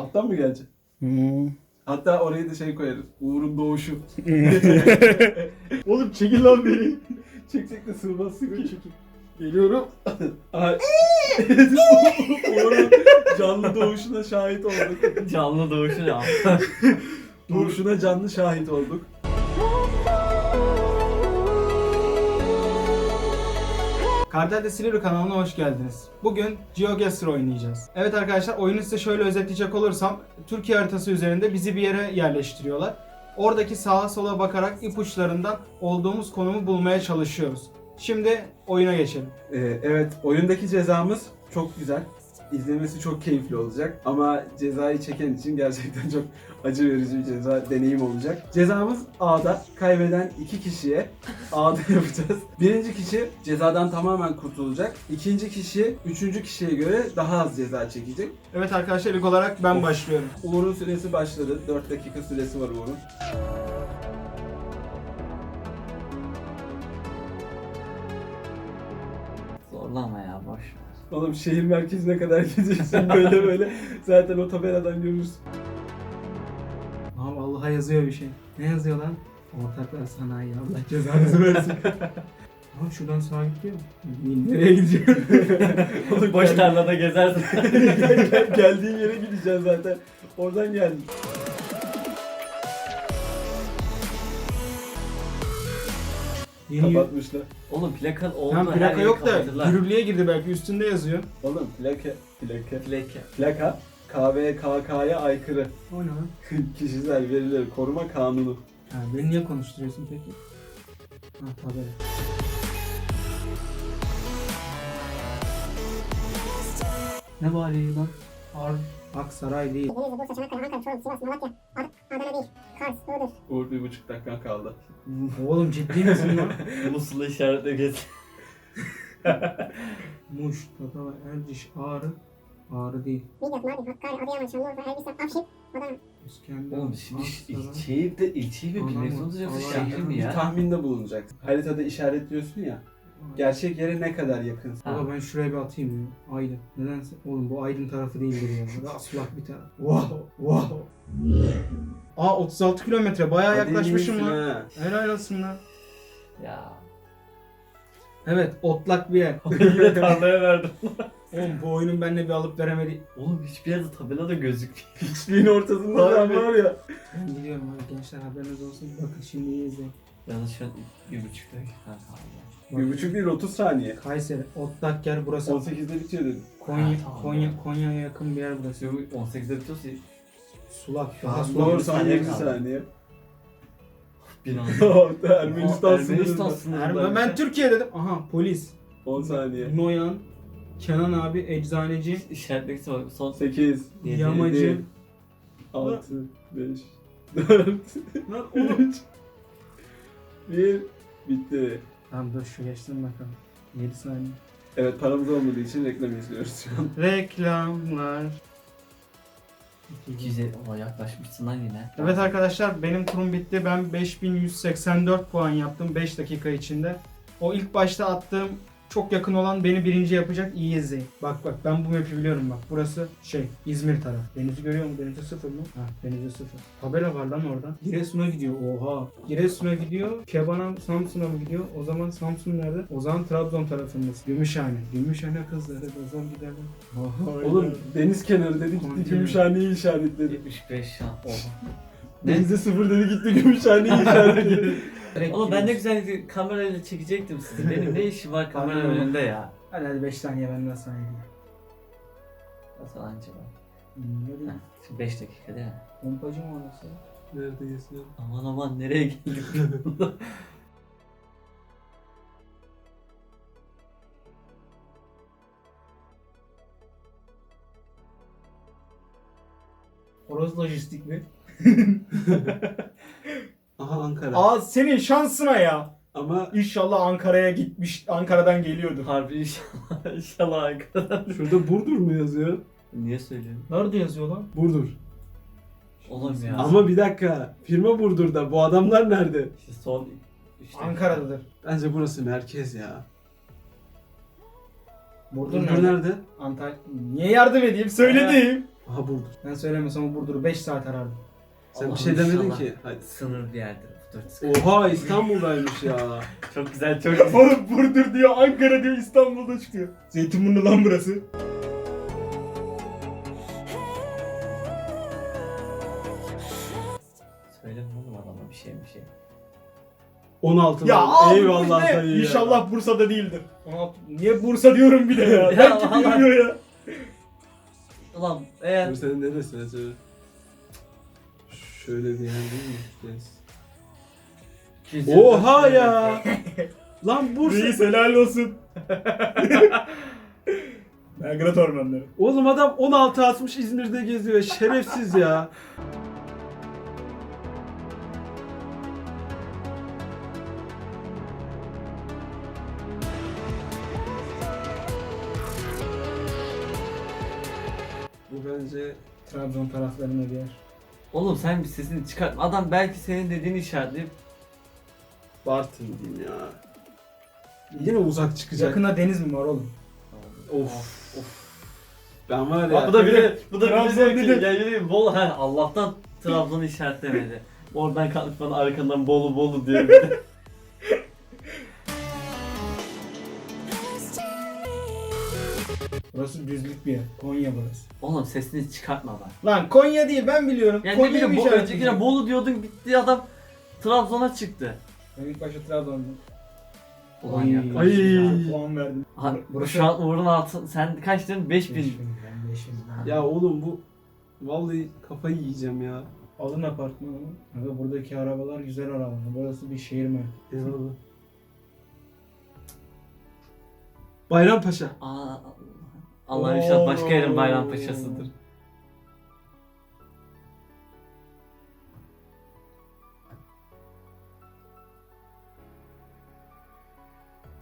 Alttan mı gelecek? Hmm. Hatta oraya da şey koyarız. Uğur'un doğuşu. Oğlum çekil lan beni. Çekecek de sığmazsın ki. Geliyorum. Ay. Uğur'un canlı doğuşuna şahit olduk. Canlı doğuşu ya. Doğuşuna canlı şahit olduk. Kardel Silivri kanalına hoş geldiniz. Bugün GeoGuessr oynayacağız. Evet arkadaşlar oyunu size şöyle özetleyecek olursam Türkiye haritası üzerinde bizi bir yere yerleştiriyorlar. Oradaki sağa sola bakarak ipuçlarından olduğumuz konumu bulmaya çalışıyoruz. Şimdi oyuna geçelim. Ee, evet oyundaki cezamız çok güzel. İzlemesi çok keyifli olacak. Ama cezayı çeken için gerçekten çok acı verici bir ceza deneyim olacak. Cezamız A'da. Kaybeden iki kişiye A'da yapacağız. Birinci kişi cezadan tamamen kurtulacak. İkinci kişi üçüncü kişiye göre daha az ceza çekecek. Evet arkadaşlar ilk olarak ben Of. başlıyorum. Uğur'un süresi başladı. 4 dakika süresi var Uğur'un. Zorlama. Oğlum şehir merkezine kadar gideceksin böyle böyle. Zaten o tabeladan görürsün. Aa vallahi yazıyor bir şey. Ne yazıyor lan? Ortaklar sanayi Allah cezanızı versin. Aa şuradan sağa gidiyor mu? Nereye gidiyor? Oğlum Boş tarlada gezersin. gel- geldiğin yere gideceksin zaten. Oradan geldin. Yeni Kapatmışlar. Oğlum plaka oldu. Tam her plaka yeri yok da kapatırlar. yürürlüğe girdi belki üstünde yazıyor. Oğlum plaka, plaka, Plaka. plaka KVKK'ya aykırı. O ne lan? Kişisel verileri koruma kanunu. Ha, beni niye konuşturuyorsun peki? Ha tabii. Ne bari lan? Ar Aksaray değil. Denizli, Bursa, Çanakkale, Ankara, Çorum, Sivas, Malatya, Ad- Adana değil, Uğur bir buçuk dakikan kaldı. Oğlum ciddi misin lan? Musul'u işaretle gez. Muş, Tatava, Erciş, Ağrı. Ağrı değil. Midyat, Mardin, Hakkari, Adıyaman, Şanlıurfa, Elbistan, Afşin, Adana. İskender, Oğlum şimdi ilçeyi de ilçeyi mi Anam, biliyorsunuz yoksa Allah şehri mi Bir ya? tahminde bulunacak. Haritada işaretliyorsun ya. Gerçek yere ne kadar yakınsın. Ha. Baba ben şuraya bir atayım ya. Aydın. Nedense oğlum bu Aydın tarafı değildir ya. Burada aslak bir taraf. Wow, wow. Aa 36 kilometre bayağı Hadi yaklaşmışım iyisin lan. ha. Helal olsun lan. Ya. Evet otlak bir yer. Yine tarlaya verdim. Oğlum bu oyunun benimle bir alıp veremedi. Oğlum hiçbir yerde tabela da gözükmüyor. Hiçliğin ortasında Harbi. var ya. Ben gidiyorum abi gençler haberiniz olsun. Bakın şimdi iyi izleyin. Yalnız şu an bir buçuk dakika kaldı. Bir buçuk değil 30 saniye. Kayseri otlak yer burası. 18'de bitiyor dedim. Konya, Ha, tamam. Konya, Konya'ya yakın bir yer burası. 18'de bitiyorsa Sulak. Daha sulak. Doğru bir saniye saniye bir kaldı. saniye. bir an. Ermenistan Ermenistan sınırında. Ben Türkiye dedim. Aha polis. 10 saniye. Noyan. Kenan abi eczaneci. İşaretlemek istiyorum. Son 8, Yedi. Yamacı. 6, 5, 4, Lan oğlum. 3, 1. Bitti. Tamam dur şu geçtim bakalım. 7 saniye. Evet paramız olmadığı için reklam izliyoruz şu an. Reklamlar. 250 ama yaklaşmışsın lan yine. Evet arkadaşlar benim turum bitti. Ben 5184 puan yaptım 5 dakika içinde. O ilk başta attığım çok yakın olan beni birinci yapacak iyi izleyin. Bak bak ben bu map'i biliyorum bak. Burası şey İzmir taraf. Denizi görüyor mu? Denizi sıfır mı? Ha denizi sıfır. Tabela var lan orada. Giresun'a gidiyor. Oha. Giresun'a gidiyor. Keban'a Samsun'a mı gidiyor? O zaman Samsun nerede? O zaman Trabzon tarafındasın. Gümüşhane. Gümüşhane kızları gazan giderler. Oha, Oğlum deniz kenarı dedi gitti. Gümüşhane'yi işaretledi. 75 şan. Oha. Denize sıfır dedi gitti Gümüşhane'yi işaretledi. Direkt Oğlum ben ne giriyorsun. güzel kamerayla çekecektim sizi. Benim ne işim var kamera önünde ya? Hadi hadi 5 saniye benden saniye. Nasıl anca var? Ne diyeyim? Heh, Şimdi 5 dakika değil mi? Pompacı mı orası? Neredeyiz ya? Aman aman nereye geldik? Horoz lojistik mi? Aha Ankara. Aa senin şansına ya. Ama İnşallah Ankara'ya gitmiş, Ankara'dan geliyordur. Harbi inşallah. İnşallah arkadan. şurada Burdur mu yazıyor? Niye söylüyorsun? Nerede yazıyor lan? Burdur. Oğlum ya. Ama bir dakika. Firma Burdur'da. Bu adamlar nerede? İşte son işte Ankara'dadır. Bence burası merkez ya. Burdur Burdur nerede? nerede? Antalya. Niye yardım edeyim? Söyledim. Aha Burdur. Ben söylemesem o Burdur'u 5 saat arardım. Sen Allah'ım bir şey demedin inşallah ki. Hadi. Sınır bir 440. Oha İstanbul'daymış ya. Çok güzel çok güzel. Oğlum Burdur diyor, Ankara diyor, İstanbul'da çıkıyor. Zeytinburnu lan burası. Söyleme oğlum adama bir şey bir şey. 16 Ya lan. al Eyvallah ne? dayı ya. İnşallah Bursa'da değildir. 16. Niye Bursa diyorum bir de ya? Ya Belki Allah. bilmiyor ya. Ulan eğer Dur senin neresi acaba? Şöyle bir yer değil mi? 224 Oha lira- ya. Lan Bursa. Reis helal olsun. Belgrad ormanları. Oğlum adam 16 atmış İzmir'de geziyor. Şerefsiz ya. Bu bence Trabzon taraflarında bir yer. Oğlum sen bir sesini çıkartma. Adam belki senin dediğini işaretleyip Bartın diyeyim ya. Yine uzak çıkacak. Yakında deniz mi var oğlum? Of of. Ben var ya. Bak bu da biri bu da Trabzon biri diyor ki dedi. ya yürüyün Bolu ha Allah'tan Trabzon'u işaretlemedi. Oradan kalkıp bana arkandan Bolu Bolu diyor. bir de. Burası düzlük bir yer. Konya burası. Oğlum sesini çıkartma bak. Lan Konya değil ben biliyorum. Yani ne Konya'yı bileyim bu öncekine Bolu diyordun gitti adam Trabzon'a çıktı. Ben ilk başta Trabzon'da. Ulan Ay. ya. Puan verdim. Ha, Burası- şu an Uğur'un altın sen kaç dedin? 5000. 5000. Ben 5000. Ya oğlum bu vallahi kafayı yiyeceğim ya. Alın apartmanı. Aga buradaki arabalar güzel arabalar. Burası bir şehir mi? Eyvallah. Bayrampaşa. Aa, Allah inşallah başka yerin Bayrampaşa'sıdır.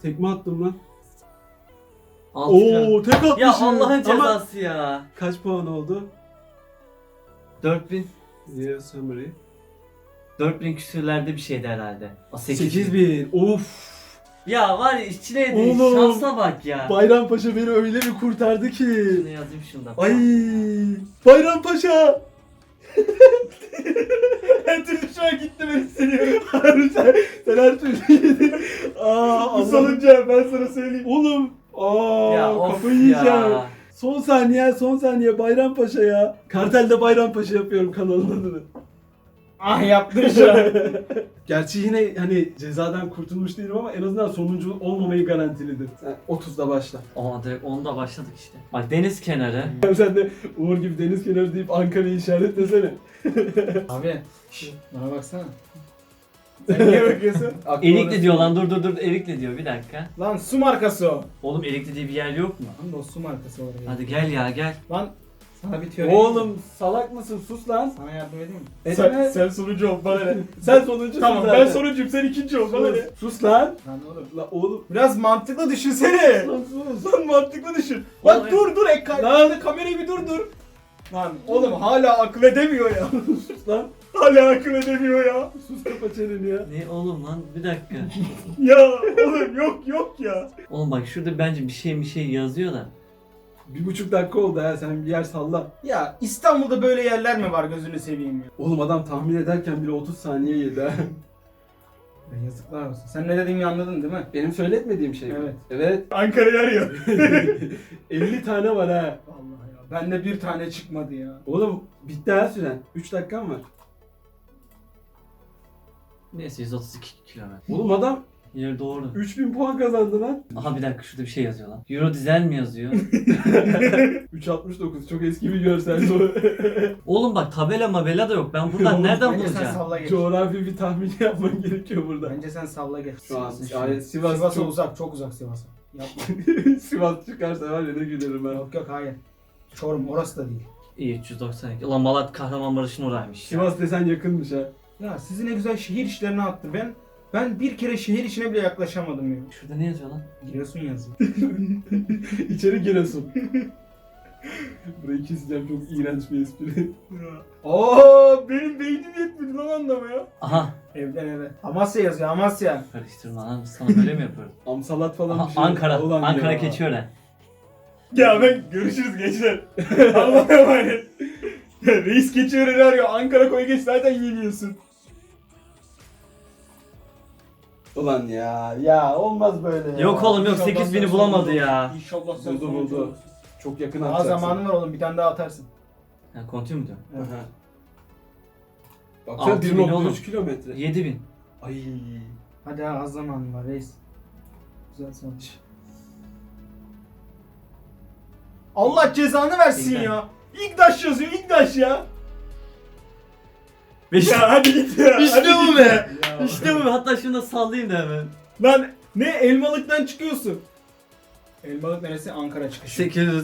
Tekme attım lan. Altı Oo tek atmışım. Ya Allah'ın Ama cezası ya. kaç puan oldu? 4000 Yeah, summary. 4000 küsürlerde bir şeydi herhalde. O 8000. 8000. Of. Ya var ya içine Oğlum. şansa bak ya. Bayrampaşa beni öyle bir kurtardı ki. Şunu yazayım şunda. Ay Bayrampaşa. Her türlü şu an gitti ben hissediyorum. Harbi sen, sen her türlü yedin. Aa Bu Allah'ım. salınca ben sana söyleyeyim. Oğlum. Aa Ya of kafayı yiyeceğim. ya. Son saniye, son saniye Bayrampaşa ya. Kartelde Bayrampaşa yapıyorum kanalın adını. Ah yaptın şu an. Gerçi yine hani cezadan kurtulmuş değilim ama en azından sonuncu olmamayı garantilidir. Sen 30'da başla. Aa direkt onu da başladık işte. Bak deniz kenarı. Sen de Uğur gibi deniz kenarı deyip Ankara'yı işaretlesene. Abi şş, bana baksana. Sen niye bakıyorsun? Erikli diyor lan dur dur dur Erikli diyor bir dakika. Lan su markası o. Oğlum Erikli diye bir yer yok mu? Lan da o su markası oraya. Hadi gel ya gel. Lan sana bir teori. Oğlum salak mısın? Sus lan. Sana yardım edeyim mi? Edeme. Sen, sen sonucu ol bana ne? Sen sonuncusun tamam zaten. ben sonuncuyum sen ikinci ol bana ne? Sus, lan. Lan oğlum. La oğlum. Biraz mantıklı düşünsene. Lan sus. Lan mantıklı düşün. Lan Oğlum, dur dur ekran. Lan. kamerayı bir dur dur. Lan oğlum hala akıl edemiyor ya. Sus lan. hala akıl edemiyor ya. Sus kapa çeneni ya. Ne oğlum lan bir dakika. Ya oğlum yok yok ya. Oğlum bak şurada bence bir şey bir şey yazıyor da. Bir buçuk dakika oldu ha sen bir yer salla. Ya İstanbul'da böyle yerler mi var gözünü seveyim ya. Oğlum adam tahmin ederken bile 30 saniye yedi ha. Ya yazıklar olsun. Sen ne dediğimi anladın değil mi? Benim söyletmediğim şey mi? Evet. Evet. Ankara yer ya. 50 tane var ha. Vallahi ya. Bende bir tane çıkmadı ya. Oğlum bitti ha süren. 3 dakikan var. Neyse 132 kilometre. Oğlum adam Yine doğru. 3000 puan kazandı lan. Aha bir dakika şurada bir şey yazıyor lan. Euro dizel mi yazıyor? 3.69 çok eski bir görsel bu. Oğlum bak tabela mabela da yok. Ben buradan nereden Bence sen bulacağım? salla geç. Coğrafi bir tahmin yapman gerekiyor burada. Bence sen salla geç. Şu an Sivas- yani Sivas Sivas'a çok... uzak, çok uzak Sivas'a. Yapma. Sivas çıkarsa var ya ne gülerim ben. yok yok hayır. Çorum orası da değil. İyi 392. Ulan Malat Kahramanmaraş'ın oraymış. ya. Sivas desen yakınmış ha. Ya sizi ne güzel şehir işlerine attı. Ben ben bir kere şehir işine bile yaklaşamadım ya. Şurada ne yazıyor lan? Giresun yazıyor. İçeri Giresun. Burayı keseceğim çok iğrenç bir espri. Aa benim beynim yetmedi lan anlamaya. Aha. Evden eve. Amasya yazıyor Amasya. Karıştırma lan biz sana böyle mi yapıyoruz? Amsalat falan Aha, bir şey. Ankara. Ulan Ankara ya. Keçiören. Ya ben görüşürüz gençler. Allah'a emanet. Reis geçiyor öyle arıyor. Ankara koy geç zaten yeniyorsun. Ulan ya ya olmaz böyle ya. Yok oğlum yok İnşallah 8000'i sen bulamadı ya. İnşallah sen Buldu buldu. olursun. Çok yakın Daha atacaksın. zamanın var oğlum bir tane daha atarsın. Ha, continue mu diyor? Aha. Baksana 6000 oğlum. 1.3 kilometre. 7000. Ay. Hadi ha az zamanın var reis. Güzel sonuç. Allah cezanı versin İlk ya. İlk yazıyor İlk ya. Beş... Ya hadi git ya. İşte hadi bu git be. İşte bu. Hatta şunu da sallayayım da hemen. Lan ne elmalıktan çıkıyorsun. Elmalık neresi? Ankara çıkışı. 800.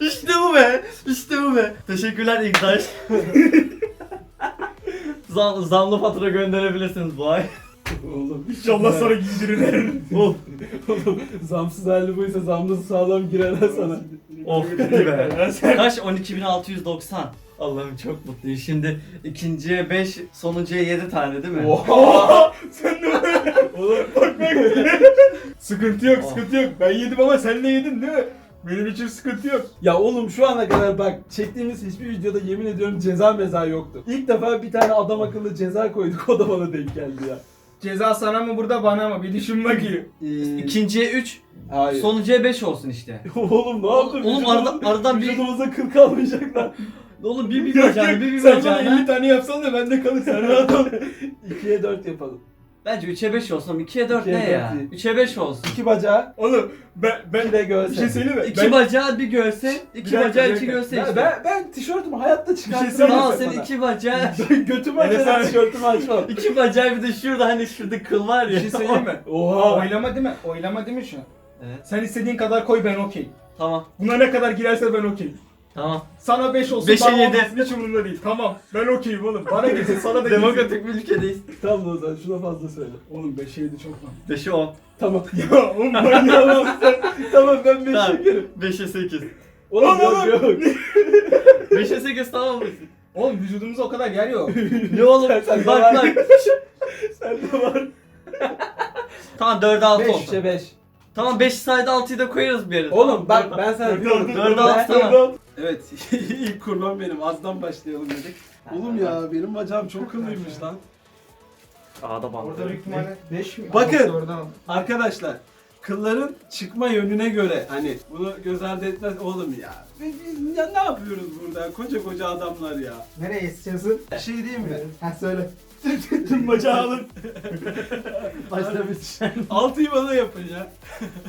işte bu be. İşte bu be. Teşekkürler İktaş. Zam, zamlı fatura gönderebilirsiniz bu ay. Oğlum. İnşallah sana giydirirler. Of. Oğlum zamsız hali buysa zamlısı sağlam girerler sana. Of. Kaç? 12.690. Allah'ım çok mutluyum. Şimdi ikinciye 5, sonuncuya 7 tane değil mi? Oha! Sen de Oğlum bak bak. sıkıntı yok sıkıntı yok. Ben yedim ama sen de yedin değil mi? Benim için sıkıntı yok. Ya oğlum şu ana kadar bak çektiğimiz hiçbir videoda yemin ediyorum ceza meza yoktu. İlk defa bir tane adam akıllı ceza koyduk o da bana denk geldi ya. Ceza sana mı burada bana mı? Bir düşün bakayım. Ee, İkinciye 3, Hayır. sonuncuya 5 olsun işte. Oğlum ne yaptın? Oğlum Vücudumuz- arada, aradan bir... Vücudumuza kıl kalmayacak lan. Oğlum bir bir bacağını, bir bir Sen bana bacağını. 50 tane yapsan da bende kalır. Sen rahat ol. 2'ye 4 yapalım. Bence 3'e 5 olsun. 2'ye 4 İkiye ne dört ya? değil. 3'e 5 olsun. 2 bacağı, Oğlum ben ben 2 de göğse. bir şey söyleyeyim mi? 2 ben, bacağı bir göğse, 2 dakika, bacağı bir 2 dakika. göğse Ben, işte. ben, ben tişörtümü hayatta çıkartırım. söyleyeyim Tamam sana. sen 2 bacağı, Götümü Enes açarak abi. tişörtümü açmam. 2 bacağı bir de şurada hani şurada kıl var ya. bir şey söyleyeyim mi? Oha. Oylama değil mi? Oylama değil mi şu an? Evet. Sen istediğin kadar koy ben okey. Tamam, Buna ne kadar girerse ben okey. Tamam. Sana 5 olsun, Beşe bana yedi. olmasın hiç umurumda değil. Tamam, ben okeyim oğlum. Bana girsin, sana da girsin. Demokratik bir ülkedeyiz. Tamam o zaman şuna fazla söyle. Oğlum 5'e 7 çok lan. 5'e 10. Tamam. Ya oğlum ben ya. tamam ben 5 Tamam. çekerim. 5'e 8. Oğlum Oğlum, yok yok. 5'e 8 tamam mısın? Oğlum vücudumuzda o kadar yer yok. Ne oğlum? Sen- sen bak var. bak. Sende var. Tamam 4'e 6 5 olsun. 5. Tamam 5 sayede 6'yı da koyarız bir yere. Oğlum bak ben sana Dört, diyorum. dört, dört, Ben- altı, tamam. Evet ilk kurban benim. Azdan başlayalım dedik. Oğlum ya benim bacağım çok kıllıymış lan. A'da bak. Orada büyük ihtimalle 5 mi? Bakın. Oradan. Arkadaşlar kılların çıkma yönüne göre hani bunu göz ardı etmez oğlum ya. Biz, biz ya ne yapıyoruz burada koca koca adamlar ya. Nereye istiyorsun? Bir şey diyeyim mi? Ha söyle. Tüm bacağı alın. Başlamış. Altıyı bana yapın ya.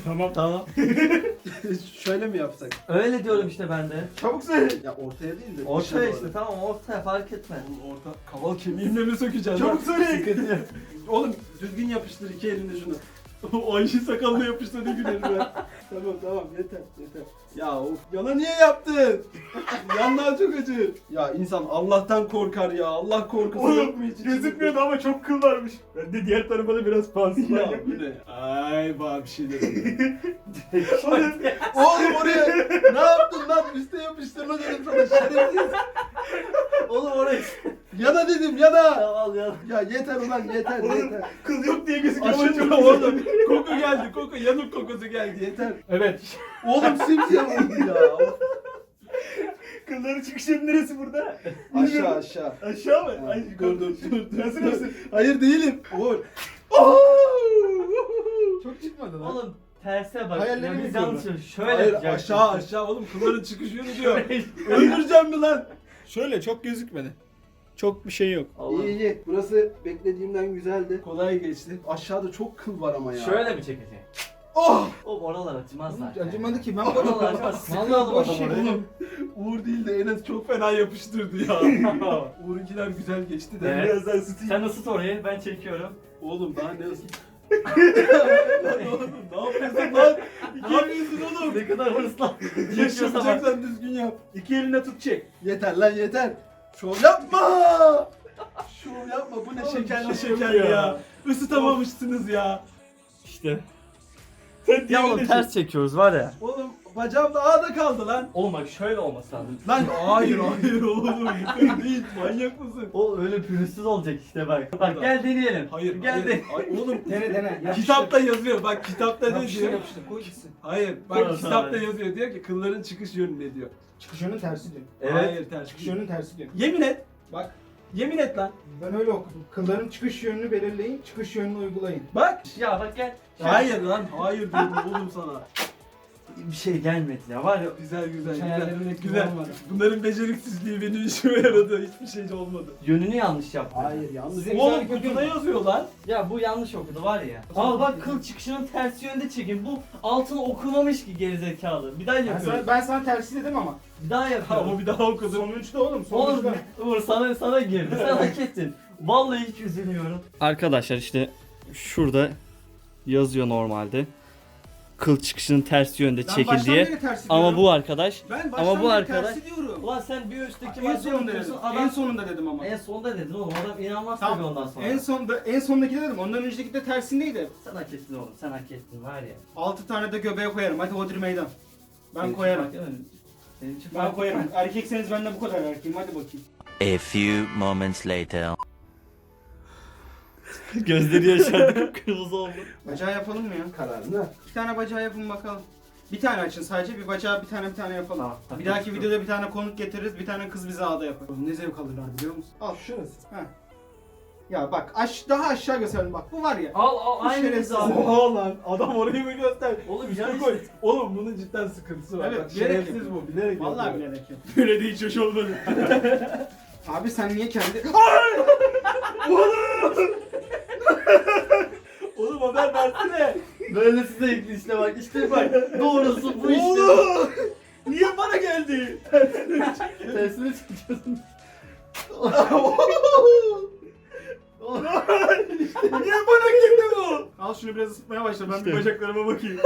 Tamam. Tamam. Şöyle mi yapsak? Öyle diyorum işte ben de. Çabuk söyle. Ya ortaya değil de. Ortaya işte doğru. tamam ortaya fark etme. Oğlum orta kaval kemiğimle mi sökeceğiz? Çabuk söyle. Oğlum düzgün yapıştır iki elinde şunu. Ayşe sakalına yapıştır ne gülerim ben. tamam tamam yeter yeter. Ya of yana niye yaptın? Yanlar çok acı. Ya insan Allah'tan korkar ya. Allah korkusu yok mu hiç? gözükmüyordu ama çok kıl varmış. Ben de diğer tarafa da biraz pansuman Ya yapayım. bu ne? Ay bana bir şey dedim. Oğlum oraya ne yaptın lan? Üste yapıştırma dedim sana şerefsiz. Oğlum oraya. Yana dedim yana. Ya. Yeter ulan yeter Oğlum yeter. kıl yok diye gözüküyor ama Aşırı çok oğlum. Koku geldi koku. Yanık kokusu geldi yeter. Evet. Oğlum simsiyah oldu ya. Kılların çıkış yeri neresi burada? Aşağı aşağı. Aşağı mı? Ay, dur dur dur. dur. Nasıl nasıl? Hayır değilim. Uğur. Çok çıkmadı Oğlum terse bak. Hayallerimi ya biz yıkıyorum. yanlış yapıyoruz. Şöyle Hayır yapacaksın. aşağı aşağı oğlum kılların çıkış yönü diyor. Öldüreceğim mi lan? Şöyle çok gözükmedi. Çok bir şey yok. Allah'ım. İyi iyi. Burası beklediğimden güzeldi. Kolay geçti. Aşağıda çok kıl var ama ya. Şöyle mi çekeceksin? Oh! Oğlum oralar acımaz zaten. Acımadı ki ben Oralar acımaz. Sıkıldım Vallahi boş şey oğlum. Uğur değil de Enes çok fena yapıştırdı ya. Uğur'unkiler güzel geçti de. Evet. Biraz daha ısıtayım. Sen ısıt orayı ben çekiyorum. Oğlum daha ne ısıt? lan oğlum ne yapıyorsun lan? Ne yapıyorsun oğlum? Ne kadar bak. Yaşayacaksan düzgün yap. İki eline tut çek. Yeter lan yeter. Şov yapma. Şov yapma bu ne şekerli bir şey ya. ya. Isıtamamışsınız ya. İşte. Sen Ya oğlum ters çekiyoruz var ya. Oğlum Bacağım da A'da kaldı lan. Oğlum bak şöyle olması lazım. Lan hayır hayır oğlum değil manyak mısın? O öyle pürüzsüz olacak işte bak. Bak gel deneyelim. Hayır Gel hayır. de. Ay, oğlum Dene dene. Yapıştır. kitapta yazıyor bak kitapta ne diyor? yapıştır. Koy gitsin. Hayır bak kitapta tamam. yazıyor diyor ki kılların çıkış yönü ne diyor. Çıkış yönünün tersi diyor. Evet. Hayır ters. Çıkış yönünün tersi diyor. Yemin et. Bak Yemin et lan. ben öyle okudum. Kılların çıkış yönünü belirleyin, çıkış yönünü uygulayın. Bak. Ya bak gel. Hayır lan hayır diyorum oğlum sana. Bir şey gelmedi ya var ya. Güzel güzel güzel. Hayallerimdeki gibi Güzel. olmadı. Bunların beceriksizliği benim işime yaradı. Hiçbir şey olmadı. Yönünü yanlış yaptı. Hayır yanlış. Oğlum kutuda yazıyor lan. Ya bu yanlış okudu var ya. Al bak kıl çıkışının tersi yönde çekin. Bu altını okumamış ki gerizekalı. Bir daha Ben yapıyorum. sana, ben sana tersi dedim ama. Bir daha Ha yapıyorum. o bir daha okudum. Sonuçta oğlum Oğlum sonuçta. Uğur sana sana girdi. Sen hak ettin. Vallahi hiç üzülmüyorum. Arkadaşlar işte şurada yazıyor normalde. Kıl çıkışının ters yönde Ben çekil baştan diye. beri tersi Ama diyorum. bu arkadaş ben ama baştan bu beri arkadaş- tersi diyorum. Ulan sen bir üstteki en maddeyi sonunda dedim. okuyorsun, adam En sonunda dedim ama. en sonda dedin oğlum adam inanmaz tabii Tamam. ondan sonra. En sonda en sondaki dedim. Ondan önceki de tersindeydi. Sen hak ettin oğlum sen hak ettin var ya. 6 tane de göbeğe koyarım. Hadi Hodri meydan. Ben Senin için koyarım. fark etmedi. Senin için Ben fark koyarım. Erkekseniz ben de bu kadar erkeğim. Hadi bakayım. A few moments later. Gözleri yaşardı kırmızı oldu. Bacağı yapalım mı ya? Kararını. İki tane bacağı yapın bakalım. Bir tane açın sadece. Bir bacağı bir tane bir tane yapalım. Bir dahaki videoda bir tane konuk getiririz. Bir tane kız bize ağda yapar. Ne zevk alırlar biliyor musun? Al. Şurası. Heh. Ya bak aş daha aşağı gösterelim bak. Bu var ya. Al al Bu aynı şerefsiz. abi. Oha lan adam orayı mı göster? Oğlum ya Şunu işte. koy. Oğlum bunun cidden sıkıntısı var. Evet, Bak, bilerek şerefsiz yapıyor. bu. Bilerek Vallahi yapıyor. bilerek yap. Böyle de hiç hoş olmadı. Abi sen niye kendi... Oğlum haber versene. Böyle size ekli işte bak işte bak doğrusu bu işte. Oğlum. Niye bana geldi? Tersini çekiyorsun. Niye bana geldi bu? Al şunu biraz ısıtmaya başla. Ben İşte. bir bacaklarıma bakayım.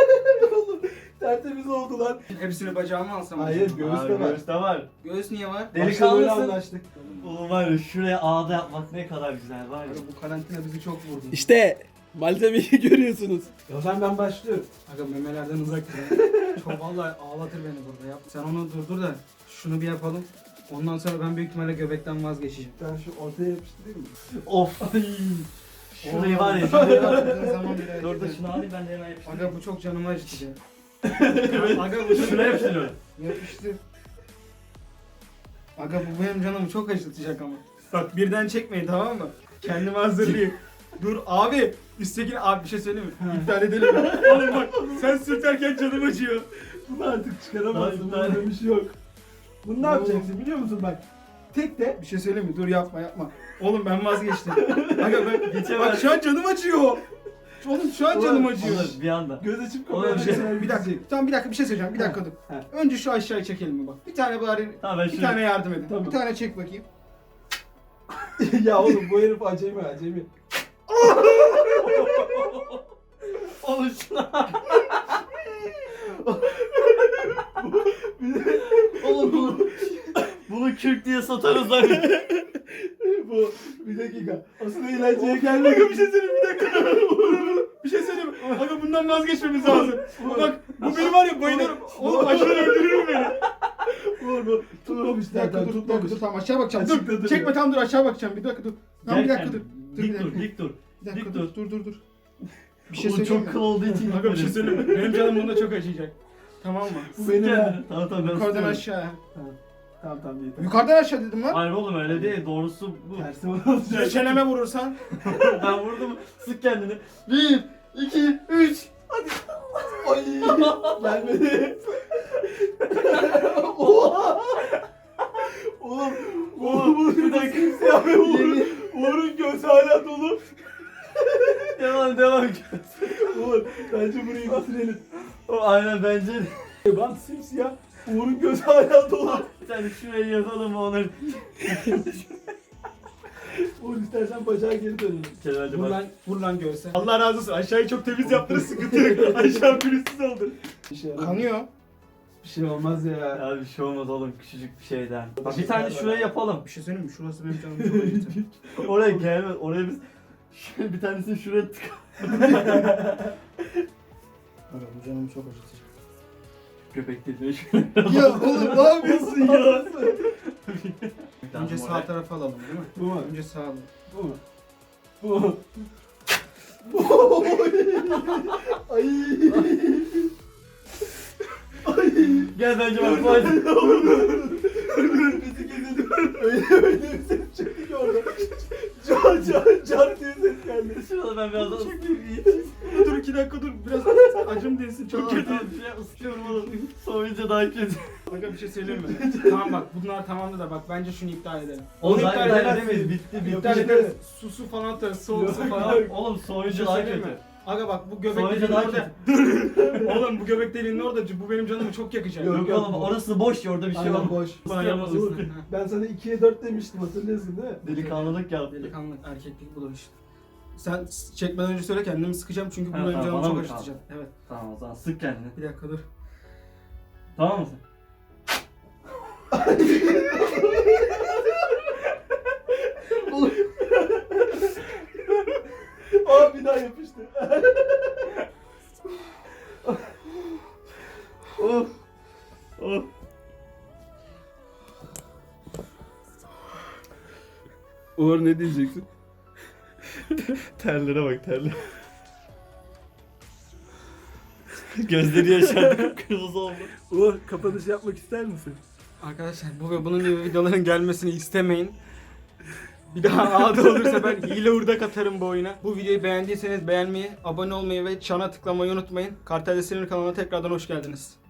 Oğlum tertemiz oldu lan. Hepsini bacağıma alsam. Hayır, acaba? göğüs Abi, de var. göğüste var. Göğüs niye var? Böyle Delikanlısın. anlaştık. Oğlum var ya şuraya ağda yapmak ne kadar güzel var ya. Bu karantina bizi çok vurdu. İşte malzemeyi görüyorsunuz. O zaman ben başlıyorum. Aga memelerden uzak dur. çok vallahi ağlatır beni burada yap. Sen onu durdur da şunu bir yapalım. Ondan sonra ben büyük ihtimalle göbekten vazgeçeceğim. Ben şu ortaya yapıştırayım mı? Of. Şurayı var ya. Şurayı var yaptığın zaman bir Dur dur şunu alayım ben de hemen yapıştırayım. Aga bu çok canımı acıtacak. Evet. Aga bu çok... Şuraya yapıştırıyorum. Yapıştır. Aga bu benim canımı çok acıtacak ama. Bak birden çekmeyin tamam mı? Kendimi hazırlayayım. Dur abi üsttekini abi bir şey söyleyeyim mi? İptal edelim? Oğlum bak sen sürterken canım acıyor. Bunu artık çıkaramazsın. Hayır, Bunun bir şey yok. Bunu ne yapacaksın biliyor musun bak. Tek de Bir şey söyleyeyim mi? Dur yapma yapma. Oğlum ben vazgeçtim. Aga ben Geçemez. bak şu an canım acıyor. Oğlum şu an canım acıyor. Olur bir anda. göz açıp kapayınca bir- sana Bir dakika. Tamam bir dakika bir şey söyleyeceğim. Bir dakika dur. Ha. Önce şu aşağıya çekelim mi bak. Bir tane bari Tamam ben bir şunu. tane yardım edin. Tamam. Bir tane çek bakayım. ya oğlum bu herif acemi acemi. Oğlum şuna. Oğlum bunu. Bunu kürk diye satarız lan. bu bir dakika. Asıl eğlenceye gelmek bir şey söyleyeyim bir dakika. bir şey söyleyeyim. Aga bundan vazgeçmemiz lazım. Bak bu beni var ya bayılırım. Oğlum aşağı öldürür beni. Vur bu. Tutmamış Bir dakika dur, bir dakika dur tamam aşağı bakacağım. Açıkta Dur, duruyor. çekme tam dur aşağı bakacağım. Bir dakika dur. Tamam bir dakika dur. Dur Dik dur dik dur. Bir dakika dik dur. dur. Dur dur. Bir şey Oğlum söyleyeyim çok mi? kıl olduğu için Aga bir şey söyleyeyim mi? Benim canım bunda çok acıyacak. Tamam mı? Bu benim ha. Tamam tamam ben Yukarıdan aşağı. Tamam tamam yeter. Yukarıdan aşağı dedim lan. Hayır oğlum öyle değil. Doğrusu bu. Tersi olacak. Çeneme vurursan. ben vurdum. Sık kendini. Bir, iki, üç. Ay gelmedi. Oha. Oğlum, oğlum bu bir dakika ve Uğur'un, göğsü hala dolu. Devam devam. Uğur bence burayı bitirelim. O aynen bence. de. Bak simsiyah. Uğur'un gözü hala dolu. Bir tane şuraya yazalım onları? Uğur istersen bacağı geri dönelim. Vur bak. lan, vur lan göğse. Allah razı olsun. Aşağıyı çok temiz yaptınız. Sıkıntı yok. Aşağı pürüzsüz oldu. Bir şey, olmaz. Kanıyor. bir şey olmaz ya. Ya bir şey olmaz oğlum küçücük bir şeyden. Bak bir tane şuraya yapalım. Bir şey söyleyeyim mi? Şurası benim canımı çok acıtıyor. Oraya gelmez. Oraya biz şöyle bir tanesini şuraya tık. Aga bu canımı çok acıtacak. Köpek deliği şöyle. ya oğlum ne yapıyorsun ya? Önce sağ tarafa alalım değil mi? Bu mu? Önce sağ alalım. Bu mu? Bu mu? Ay. Gel bence bak Bizi gezelim. Öyle öyle bir ki orada. Car car car diye ses geldi. Şurada ben biraz daha ısıtayım. dur iki dakika dur biraz acım değilsin çok kötü. Tamam, bir şey ısıtıyorum oğlum. Soğuyunca daha kötü. Kanka bir şey söyleyeyim mi? tamam bak bunlar tamamdı da bak bence şunu iptal edelim. Onu iptal edemeyiz. Bitti bitti. İptal ederiz. Su su falan atarız. Soğuk su falan. Oğlum soğuyunca şey daha kötü. Aga bak bu göbek Soğuyunca deliğinin daha orada. Oğlum bu göbek deliğinin orada bu benim canımı çok yakacak. Yok oğlum orası boş ya orada bir şey Aynen var. boş. Bana yapmaz üstüne. Ben sana 2'ye 4 demiştim hatırlıyorsun değil mi? Delikanlılık yaptı. Delikanlı erkeklik bu da işte. Sen s- çekmeden önce söyle kendimi sıkacağım çünkü bu Ha, benim tamam, canımı bana çok mı acıtacak. Evet. Tamam o zaman sık kendini. Bir dakika dur. Tamam mı sen? Aa bir daha yapıştı. Of. Of. Uğur ne diyeceksin? Terlere bak terlere. Gözleri yaşardı kırmızı oldu. Uğur kapanış yapmak ister misin? Arkadaşlar bu ve bunun gibi videoların gelmesini istemeyin. Bir daha ağda olursa ben hile urdak atarım bu oyuna. Bu videoyu beğendiyseniz beğenmeyi, abone olmayı ve çana tıklamayı unutmayın. Kartel Desenir kanalına tekrardan hoş geldiniz.